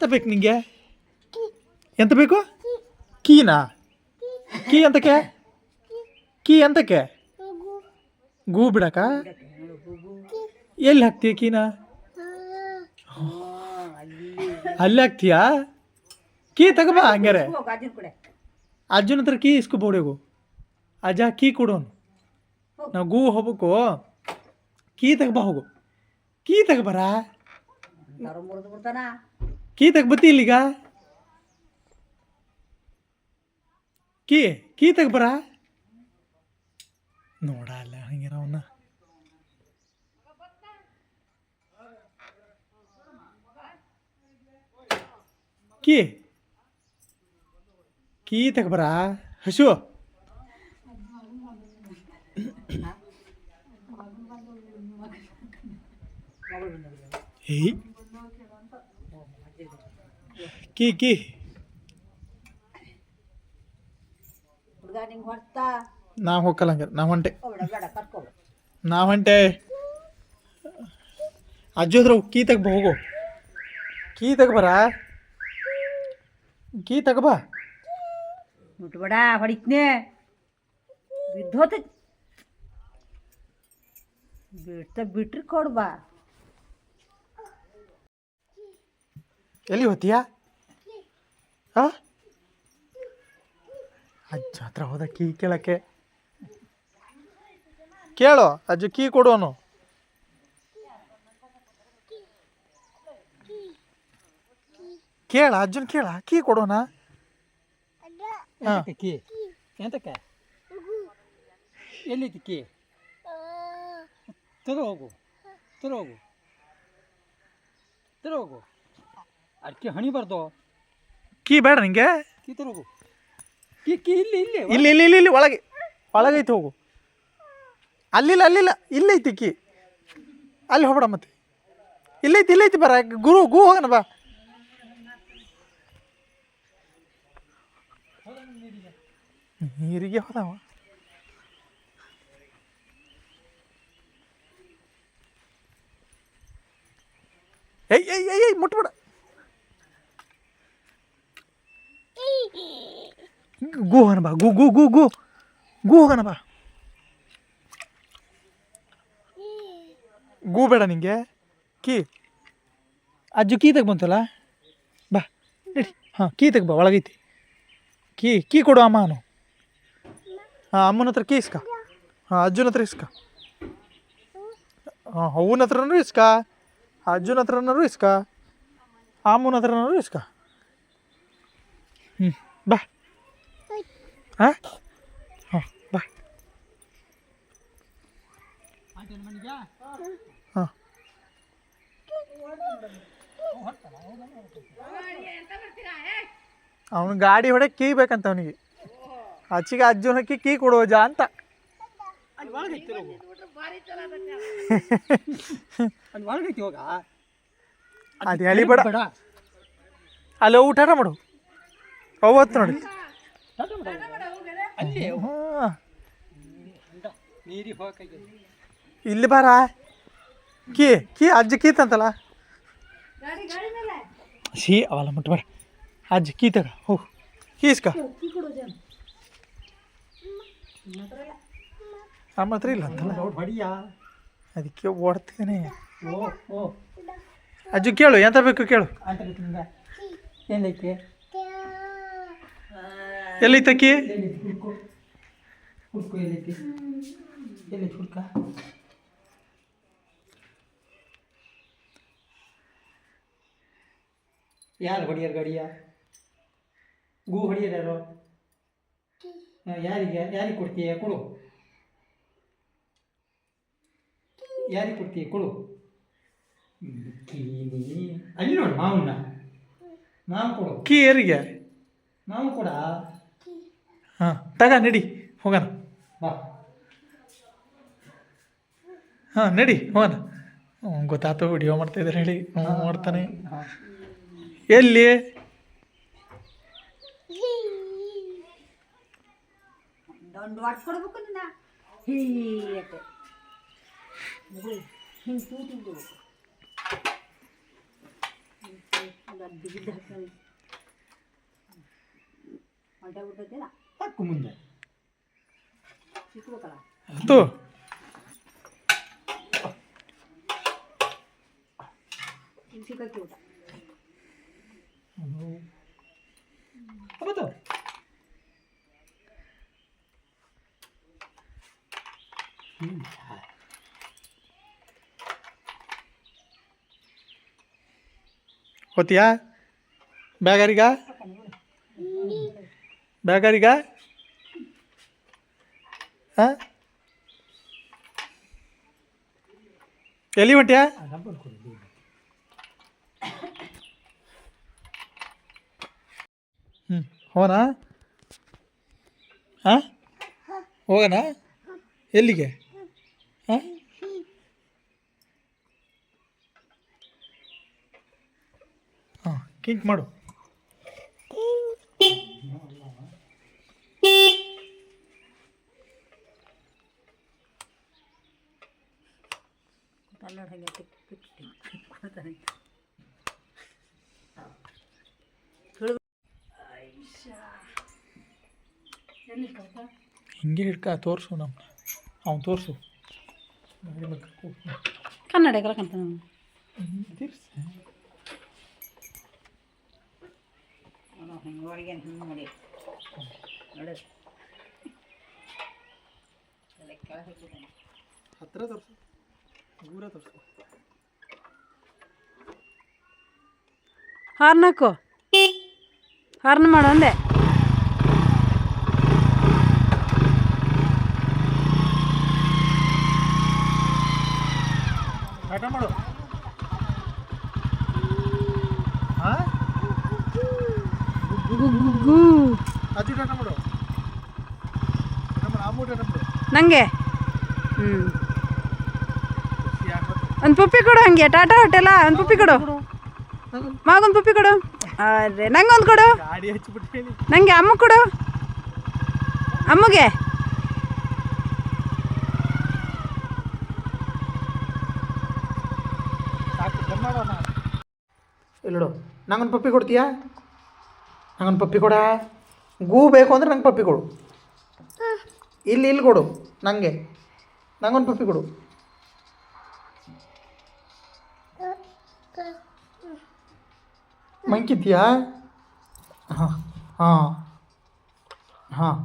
ಎಂತ ಬೇಕು ನಿಂಗೆ? ಎಂತ ಬೇಕು? ಕೀನಾ? ಕೀ ಎಂತಕ್ಕೆ? ಕೀ ಎಂತಕ್ಕೆ? ಗೂ ಬಿಡಕ? ಎಲ್ಲಿ ಹಾಕ್ತೀಯ ಕೀನಾ? ಅಲ್ಲಿ ಹಾಕ್ತೀಯಾ? ಕೀ ತಗೋಬಾ ಹಂಗಾರೆ. ಅಜ್ಜನ ಹತ್ರ ಕೀ ಇಸ್ಕೊಬೋಡೆಗು ಅಜ್ಜ ಕೀ ಕೊಡೋನು. ನಾವು ಗೂ ಹೋಗ್ಬೇಕು. ಕೀ ತಗೋಬಾ ಹೋಗು. ಕೀ ತಗೋಬಾರ ನರು ಮುರಿದು ಬಿಡ್ತಾನ ಕೀ ತಗೋಬತ್ತಿ ಇಲ್ಲಿಗ ಕೀ ಕೀ ತಗೋಬಾರ ನೋಡಲ್ಲ ಹಂಗೆ ಅವನ್ನ ಕೀ ಕೀ ತಗೋಬಾರ ಹಸು ಏಯ್ ಕೀ ಕಿ. ಹುಡುಗ ನಿಂಗೆ ಹೊಡ್ತಾ? ನಾ ಹೋಗಲ್ಲ ಹಂಗಾರೆ. ನಾ ಹೊಂಟೆ. ಬೇಡ ನಾವು ಹೊಂಟೆ. ಅಜ್ಜಿ ಹತ್ರ ಕೀ ತಗಬ ಹೋಗು. ಕೀ ತಗಬರ ಕೀ ತಗಬಾ ಮುಟ್ಬೇಡ ಹೊಡಿತ್ನೆ. ಬಿದ್ದೋತ. ಬಿಡ್ತ ಬಿಟ್ರಿ ಕೊಡ್ಬಾ ಎಲ್ಲಿ ಹೋತೀಯಾ? ಆ? ಅಜ್ಜ ಹತ್ರ ಹೋದ ಕೀ ಕೇಳಕ್ಕೆ. ಕೇಳು ಅಜ್ಜ ಕೀ ಕೊಡೋನು. ಕೇಳ ಅಜ್ಜನ್ ಕೇಳ ಕೀ ಕೊಡೋಣ ಹಾಂ ಕಿ? ಎಂತಕ್ಕೆ? ಎಲ್ಲಿತ್ತು ಕೀ? ತರ ಹೋಗು ತರ ಹೋಗು ತರ ಹೋಗು ಅದಕ್ಕೆ ಹಣಿ ಬರ್ದು ಕೀ ಬೇಡ ನಿಂಗೆ? ಕಿ ಕೀ ಕಿ ಇಲ್ಲಿ ಇಲ್ಲಿ ಇಲ್ಲಿ ಇಲ್ಲಿ ಇಲ್ಲಿ ಇಲ್ಲಿ ಒಳಗೆ. ಒಳಗೈತೆ ಹೋಗು. ಅಲ್ಲಿಲ್ಲ ಅಲ್ಲಿಲ್ಲ. ಇಲ್ಲೈತಿ ಕಿ. ಅಲ್ಲಿ ಹೋಗ್ಬೇಡ ಮತ್ತೆ. ಇಲ್ಲೈತಿ ಇಲ್ಲೈತಿ ಬರ ಗುರು ಗು ಹೋಗೋಣ ಬಾ. ನೀರಿಗೆ ಹೋದವ? ಏಯ್ ಏಯ್ ಏಯ್ ಏಯ್ ಮುಟ್ಬೇಡ. ಗು ಹೋಗೋಣ ಬಾ, ಗು ಗು ಗು ಗು. ಗು ಹೋಗೋಣ ಬಾ. ಗು ಬೇಡ ನಿಂಗೆ. ಕೀ. ಅಜ್ಜು, ಕೀ ಬಂತಲ್ಲ? ಬಾ ನಡಿ ಹಾಂ, ಕೀ ಬಾ, ಒಳಗೈತಿ. ಕೀ ಕೀ ಕೊಡು ಅಮ್ಮ ಅವನು. ಹಾಂ, ಅಮ್ಮನ ಹತ್ರ ಕೀ ಇಸ್ಕ. ಹಾಂ, ಅಜ್ಜನ ಹತ್ರ ಇಸ್ಕ. ಹಾಂ, ಅವ್ವನ ಹತ್ರನೂ ಇಸ್ಕ. ಅಜ್ಜನ ಹತ್ರನೂ ಇಸ್ಕ. ಅಮ್ಮನ ಹತ್ರನೂ ಇಸ್ಕ. ಬಾ. ಹಾಂ ಹಾಂ ಬಾ. ಹಾಂ ಅವನು ಗಾಡಿ ಹೊಡೆ ಕೀ ಬೇಕಂತ ಅವನಿಗೆ. ಅಚ್ಚಿಗೆ ಅಜ್ಜನಕ್ಕೆ ಕೀ ಕೊಡುವ ಜಾ ಅಂತ. ಅದು ಎಳಿಬೇಡ ಬೇಡ. ಅಲ್ಲಿ ಹೋಗಿ ಊಟ ಮಾಡು. ಅವತ್ತು ನೋಡಿ. ಹಾಂ ಇಲ್ಲಿ ಬಾರ. ಕೀ ಕೀ ಅಜ್ಜಿ ಕೀತಂತಲ್ಲ ಸಿ ಅವಲ್ಲ ಮುಟ್ಬೇಡ. ಅಜ್ಜಿ ಕೀತಗ ತಗ ಹೋಗು ಕೀಸ್ಕ. ನಮ್ಮ ಹತ್ರ ಇಲ್ಲ ಅಂತಲ್ಲ. ಅದಕ್ಕೆ ಓಡ್ತೇನೆ. ಅಜ್ಜು ಕೇಳು ಎಂತ ಬೇಕು ಕೇಳು. ಅಂತ ನಿಂಗ ಏನೈತಿ ಎಲ್ಲೈತ ಕೀ ಎಲ್ಲೈತಿ ಹುಡ್ಕು ಹುಡ್ಕು ಎಲ್ಲೈತಿ ಎಲ್ಲೈತಿ ಹುಡ್ಕ ಯಾರು ಹೊಡಿಯಾರ ಗಡಿಯ? ಗು ಹೊಡಿಯಾರ ಯಾರು? ಯಾರಿಗೆ? ಯಾರಿಗೆ ಕೊಡ್ತೀಯ? ಕೊಡು. ಯಾರಿಗೆ ಕೊಡ್ತೀಯ? ಕೊಡು. ಅಲ್ಲಿ ನೋಡಿ ಮಾವನ್ನ. ಮಾವು ಕೊಡು. ಕೀ ಯಾರಿಗೆ? ಮಾವು ಕೊಡ? ತಗ ನಡಿ ಹೋಗೋಣ. ಬಾ. ಹಾಂ ನಡಿ ಹೋಗೋಣ. ಹ್ಞೂ ಗೊತ್ತಾಯ್ತು ವಿಡಿಯೋ ಮಾಡ್ತಾಯಿದ್ದಾರೆ ಹೇಳಿ. ಹ್ಞೂ ಮಾಡ್ತಾನೆ. ಹಾಂ. ಎಲ್ಲಿ? ಹೊಟ್ಟೆ ಬಿಡ್ತೈತಿಲ್ಲ ಹಾಕು ಮುಂದೆ ಸಿಕ್ಬೇಕಲ್ಲ ಹತ್ತು ಈಗ ಸಿಕ್ಕಿ ಊಟ ಹೌದು ಹೋತಿಯಾ ಬ್ಯಾಗಾರಿಗ ಬ್ಯಾಗಾರಿಗ ಹಾಂ ಎಲ್ಲಿ ಹೊಂಟ್ಯಾ ರಬ್ಬರ್ ಕೊಡಿ ಹ್ಞೂ ಹೋಗೋಣ ಹಾಂ ಹೋಗೋಣ ಎಲ್ಲಿಗೆ ಹಾಂ ಹಾಂ ಕಿಂಕ್ ಮಾಡು ಕನ್ನಡ ಹಾಗೆ ಟಿಕ್ ಟಿಕ್ ಕೊಡ್ತಾನೆ ಹಿಂಗೆ ಹಿಡ್ಕ ತೋರಿಸು ನಮ್ಮ ಅವ್ನು ತೋರಿಸು. ಕನ್ನಡ ಕಳ್ಕೊಂತಾನೆ ಹಿಂಗೆ ಒಳಗೆ ಹಿಂಗೆ ಮಾಡಿ ನೋಡಿ ಹಾಕಿದ್ದಾನೆ ಹತ್ರ ತೋರಿಸು. ದೂರ ಹಾರ್ನ್ ಹಾಕು. ಹಾರ್ನ್ ಮಾಡು ಅಂದೆ. ಮಾಡು. ಹಾಂ ಒಂದು ಪುಪ್ಪಿ ಕೊಡು ಹಂಗೆ. ಟಾಟಾ ಹೋಟೆಲ? ಒಂದು ಪುಪ್ಪಿ ಕೊಡು. ಮಗೊಂದು ಪುಪ್ಪಿ ಕೊಡು. ಅರೆ ನಂಗೆ ಒಂದು ಕೊಡು. ನಂಗೆ ಅಮ್ಮ ಕೊಡು. ಅಮ್ಮಗೆ. ಇಲ್ಲಡು ನಂಗೊಂದು ಪಪ್ಪಿ ಕೊಡ್ತೀಯಾ? ನಂಗೊಂದು ಪಪ್ಪಿ ಕೊಡ? ಗೂ ಬೇಕು ಅಂದ್ರೆ ನಂಗೆ ಪಪ್ಪಿ ಕೊಡು. ಇಲ್ಲಿ ಇಲ್ಲಿ ಕೊಡು. ನನಗೆ ನಂಗೊಂದು ಪಪ್ಪಿ ಕೊಡು. ಮಂಕಿದ್ಯಾ ಹಾಂ ಹಾಂ ಹಾಂ.